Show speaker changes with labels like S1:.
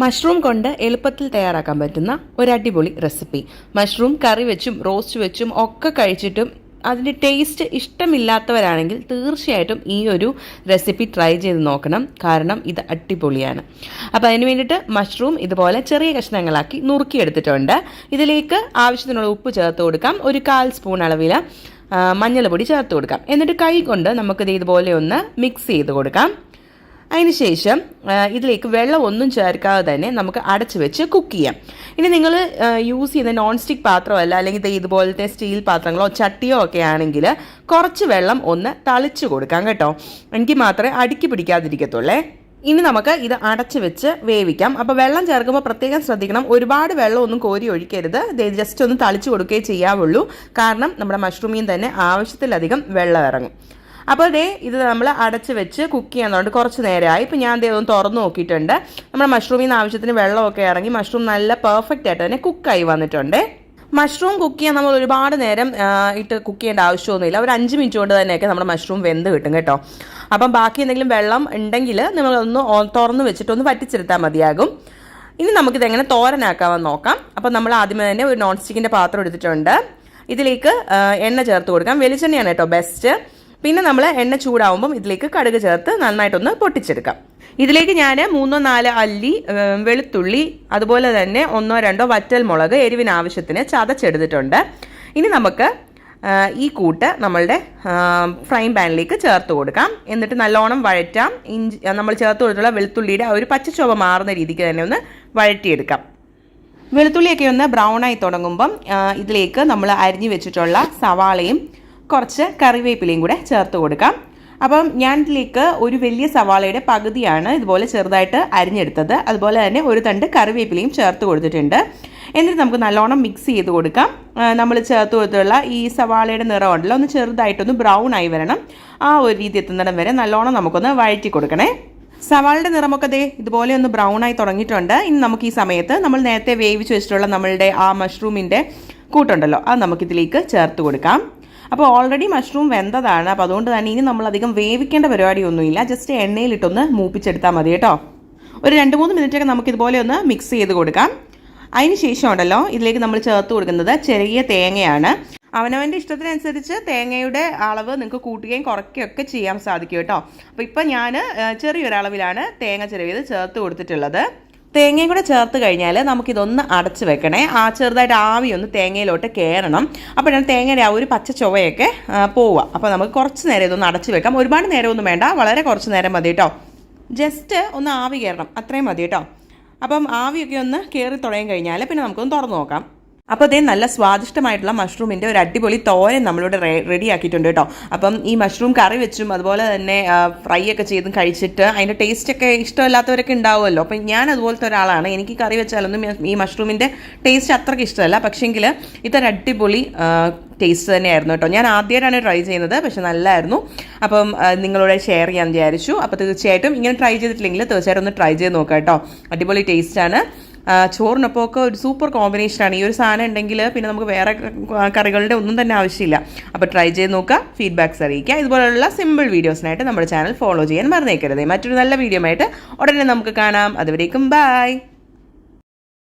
S1: Mushroom കൊണ്ട് എളുപ്പത്തിൽ തയ്യാറാക്കാൻ പറ്റുന്ന ഒരു അടിപൊളി റെസിപ്പി. മഷ്റൂം കറി വെച്ചും റോസ്റ്റ് വെച്ചും ഒക്കെ കഴിച്ചിട്ടും അതിന്റെ ടേസ്റ്റ് ഇഷ്ടമില്ലാത്തവരാണെങ്കിൽ തീർച്ചയായിട്ടും ഈ ഒരു റെസിപ്പി ട്രൈ ചെയ്ത് നോക്കണം. കാരണം ഇത് അടിപൊളിയാണ്. അപ്പോൾ അതിന് വേണ്ടിയിട്ട് മഷ്റൂം ഇതുപോലെ ചെറിയ കഷ്ണങ്ങളാക്കി നുറുക്കിയെടുത്തിട്ടുണ്ട്. ഇതിലേക്ക് ആവശ്യത്തിനുള്ള ഉപ്പ് ചേർത്ത് കൊടുക്കാം. ഒരു കാൽ സ്പൂൺ അളവിൽ മഞ്ഞൾപ്പൊടി ചേർത്ത് കൊടുക്കാം. എന്നിട്ട് കൈ കൊണ്ട് നമുക്കിത് ഇതുപോലെ ഒന്ന് മിക്സ് ചെയ്ത് കൊടുക്കാം. അതിനുശേഷം ഇതിലേക്ക് വെള്ളം ഒന്നും ചേർക്കാതെ തന്നെ നമുക്ക് അടച്ചു വെച്ച് കുക്ക് ചെയ്യാം. ഇനി നിങ്ങൾ യൂസ് ചെയ്യുന്ന നോൺ സ്റ്റിക്ക് പാത്രമല്ല അല്ലെങ്കിൽ ഇതുപോലത്തെ സ്റ്റീൽ പാത്രങ്ങളോ ചട്ടിയോ ഒക്കെ ആണെങ്കിൽ കുറച്ച് വെള്ളം ഒന്ന് തളിച്ചു കൊടുക്കാം കേട്ടോ. എനിക്ക് മാത്രമേ അടുക്കി പിടിക്കാതിരിക്കത്തുള്ളേ. ഇനി നമുക്ക് ഇത് അടച്ചു വെച്ച് വേവിക്കാം. അപ്പോൾ വെള്ളം ചേർക്കുമ്പോൾ പ്രത്യേകം ശ്രദ്ധിക്കണം. ഒരുപാട് വെള്ളം ഒന്നും കോരി ഒഴിക്കരുത്. ജസ്റ്റ് ഒന്ന് തളിച്ചു കൊടുക്കുകയേ ചെയ്യാവുള്ളൂ. കാരണം നമ്മുടെ മഷ്റൂമിൽ തന്നെ ആവശ്യത്തിലധികം വെള്ളം ഇറങ്ങും. അപ്പോൾ ദേ ഇത് നമ്മൾ അടച്ച് വെച്ച് കുക്ക് ചെയ്യാന്നുണ്ട് കുറച്ച് നേരമായി. ഇപ്പോൾ ഞാൻ ദേ ഒന്ന് തുറന്ന് നോക്കിയിട്ടുണ്ട്. നമ്മുടെ മഷ്റൂമിൽ ആവശ്യത്തിന് വെള്ളമൊക്കെ ഇറങ്ങി മഷ്റൂം നല്ല പെർഫെക്റ്റ് ആയിട്ട് തന്നെ കുക്കായി വന്നിട്ടുണ്ട്. മഷ്റൂം കുക്ക് ചെയ്യാൻ നമ്മൾ ഒരുപാട് നേരം ഇട്ട് കുക്ക് ചെയ്യേണ്ട ആവശ്യമൊന്നുമില്ല. ഒരു അഞ്ച് മിനിറ്റ് കൊണ്ട് തന്നെയൊക്കെ നമ്മുടെ മഷ്റൂം വെന്ത് കിട്ടും കേട്ടോ. അപ്പം ബാക്കി എന്തെങ്കിലും വെള്ളം ഉണ്ടെങ്കിൽ നിങ്ങളൊന്ന് തുറന്ന് വെച്ചിട്ടൊന്ന് വറ്റിച്ചെടുത്താൽ മതിയാകും. ഇനി നമുക്കിത് എങ്ങനെ തോരനാക്കാമെന്ന് നോക്കാം. അപ്പം നമ്മൾ ആദ്യമേ തന്നെ ഒരു നോൺ സ്റ്റിക്കിന്റെ പാത്രം എടുത്തിട്ടുണ്ട്. ഇതിലേക്ക് എണ്ണ ചേർത്ത് കൊടുക്കാം. വെളിച്ചെണ്ണയാണ് കേട്ടോ ബെസ്റ്റ് പിന്നെ നമ്മൾ എണ്ണ ചൂടാവുമ്പം ഇതിലേക്ക് കടുക് ചേർത്ത് നന്നായിട്ടൊന്ന് പൊട്ടിച്ചെടുക്കാം. ഇതിലേക്ക് ഞാൻ മൂന്നോ നാലോ അല്ലി വെളുത്തുള്ളി അതുപോലെ തന്നെ ഒന്നോ രണ്ടോ വറ്റൽ മുളക് എരിവിന് ആവശ്യത്തിന് ചതച്ചെടുത്തിട്ടുണ്ട്. ഇനി നമുക്ക് ഈ കൂട്ട് നമ്മളുടെ ഫ്രൈ പാനിലേക്ക് ചേർത്ത് കൊടുക്കാം. എന്നിട്ട് നല്ലോണം വഴറ്റാം. ഇഞ്ചി നമ്മൾ ചേർത്ത് കൊടുത്തിട്ടുള്ള വെളുത്തുള്ളിയുടെ ഒരു പച്ചച്ചുവ മാറുന്ന രീതിക്ക് തന്നെ ഒന്ന് വഴറ്റിയെടുക്കാം. വെളുത്തുള്ളിയൊക്കെ ഒന്ന് ബ്രൗൺ ആയി തുടങ്ങുമ്പം ഇതിലേക്ക് നമ്മൾ അരിഞ്ഞു വെച്ചിട്ടുള്ള സവാളയും കുറച്ച് കറിവേപ്പിലയും കൂടെ ചേർത്ത് കൊടുക്കാം. അപ്പം ഞാൻ ഇതിലേക്ക് ഒരു വലിയ സവാളയുടെ പകുതിയാണ് ഇതുപോലെ ചെറുതായിട്ട് അരിഞ്ഞെടുത്തത്. അതുപോലെ തന്നെ ഒരു തണ്ട് കറിവേപ്പിലയും ചേർത്ത് കൊടുത്തിട്ടുണ്ട്. എന്നിട്ട് നമുക്ക് നല്ലോണം മിക്സ് ചെയ്ത് കൊടുക്കാം. നമ്മൾ ചേർത്ത് കൊടുത്തുള്ള ഈ സവാളയുടെ നിറം ഉണ്ടല്ലോ ഒന്ന് ചെറുതായിട്ടൊന്ന് ബ്രൗൺ ആയി വരണം. ആ ഒരു രീതി എത്തുന്നിടം വരെ നല്ലോണം നമുക്കൊന്ന് വഴറ്റി കൊടുക്കണേ. സവാളിന്റെ നിറമൊക്കെ ദേ ഇതുപോലെ ഒന്ന് ബ്രൗൺ ആയി തുടങ്ങിയിട്ടുണ്ട്. ഇനി നമുക്ക് ഈ സമയത്ത് നമ്മൾ നേരത്തെ വേവിച്ച് വെച്ചിട്ടുള്ള നമ്മളുടെ ആ മഷ്റൂമിന്റെ കൂട്ടുണ്ടല്ലോ അത് നമുക്കിതിലേക്ക് ചേർത്ത് കൊടുക്കാം. അപ്പോൾ ഓൾറെഡി മഷ്റൂം വെന്തതാണ്. അപ്പോൾ അതുകൊണ്ട് തന്നെ ഇനി നമ്മളധികം വേവിക്കേണ്ട പരിപാടിയൊന്നുമില്ല. ജസ്റ്റ് എണ്ണയിലിട്ടൊന്ന് മൂപ്പിച്ചെടുത്താൽ മതി കേട്ടോ. ഒരു രണ്ട് മൂന്ന് മിനിറ്റൊക്കെ നമുക്ക് ഇതുപോലെ ഒന്ന് മിക്സ് ചെയ്ത് കൊടുക്കാം. അതിന് ശേഷം ഉണ്ടല്ലോ ഇതിലേക്ക് നമ്മൾ ചേർത്ത് കൊടുക്കുന്നത് ചെറിയ തേങ്ങയാണ്. അവനവന്റെ ഇഷ്ടത്തിനനുസരിച്ച് തേങ്ങയുടെ അളവ് നിങ്ങൾക്ക് കൂട്ടുകയും കുറയ്ക്കുകയും ഒക്കെ ചെയ്യാൻ സാധിക്കും കേട്ടോ. അപ്പോൾ ഇപ്പം ഞാൻ ചെറിയൊരളവിലാണ് തേങ്ങ ചെറിയത് ചേർത്ത് കൊടുത്തിട്ടുള്ളത്. തേങ്ങയും കൂടെ ചേർത്ത് കഴിഞ്ഞാൽ നമുക്കിതൊന്ന് അടച്ച് വെക്കണേ. ആ ചെറുതായിട്ട് ആവി ഒന്ന് തേങ്ങയിലോട്ട് കയറണം അപ്പോഴാണ് തേങ്ങയുടെ ആ ഒരു പച്ച ചുവയൊക്കെ പോവുക. അപ്പോൾ നമുക്ക് കുറച്ച് നേരം ഇതൊന്ന് അടച്ച് വെക്കാം. ഒരുപാട് നേരമൊന്നും വേണ്ട. വളരെ കുറച്ച് നേരം മതി കേട്ടോ. ജസ്റ്റ് ഒന്ന് ആവി കയറണം അത്രയും മതി കേട്ടോ. അപ്പം ആവിയൊക്കെ ഒന്ന് കയറി തുടങ്ങി കഴിഞ്ഞാൽ പിന്നെ നമുക്കൊന്ന് തുറന്ന് നോക്കാം. അപ്പോൾ അതേ നല്ല സ്വാദിഷ്ടമായിട്ടുള്ള മഷ്റൂമിന്റെ ഒരു അടിപൊളി തോരൻ നമ്മളിവിടെ റെഡി ആക്കിയിട്ടുണ്ട് കേട്ടോ. അപ്പം ഈ മഷ്റൂം കറി വെച്ചും അതുപോലെ തന്നെ ഫ്രൈ ഒക്കെ ചെയ്തും കഴിച്ചിട്ട് അതിന്റെ ടേസ്റ്റൊക്കെ ഇഷ്ടമില്ലാത്തവരൊക്കെ ഉണ്ടാവുമല്ലോ. അപ്പം ഞാൻ അതുപോലത്തെ ഒരാളാണ്. എനിക്ക് കറി വെച്ചാലൊന്നും ഈ മഷ്റൂമിന്റെ ടേസ്റ്റ് അത്രയ്ക്ക് ഇഷ്ടമല്ല. പക്ഷേങ്കിൽ ഇതൊരു അടിപൊളി ടേസ്റ്റ് തന്നെയായിരുന്നു കേട്ടോ. ഞാൻ ആദ്യമായിട്ടാണ് ട്രൈ ചെയ്യുന്നത്. പക്ഷെ നല്ലതായിരുന്നു അപ്പം നിങ്ങളോട് ഷെയർ ചെയ്യാൻ വിചാരിച്ചു. അപ്പോൾ തീർച്ചയായിട്ടും ഇങ്ങനെ ട്രൈ ചെയ്തിട്ടില്ലെങ്കിൽ തീർച്ചയായിട്ടും ഒന്ന് ട്രൈ ചെയ്ത് നോക്കാം കേട്ടോ. അടിപൊളി ടേസ്റ്റാണ് ചോറിനൊപ്പം ഒക്കെ ഒരു സൂപ്പർ കോമ്പിനേഷനാണ് ഈ ഒരു സാധനം ഉണ്ടെങ്കിൽ പിന്നെ നമുക്ക് വേറെ കറികളുടെ ഒന്നും തന്നെ ആവശ്യമില്ല. അപ്പോൾ ട്രൈ ചെയ്ത് നോക്കുക. ഫീഡ്ബാക്ക്സ് അറിയിക്കുക. ഇതുപോലെയുള്ള സിമ്പിൾ വീഡിയോസിനായിട്ട് നമ്മുടെ ചാനൽ ഫോളോ ചെയ്യാൻ മറന്നേക്കരുത്. മറ്റൊരു നല്ല വീഡിയോ ആയിട്ട് ഉടനെ നമുക്ക് കാണാം. അതുവരേക്കും ബൈ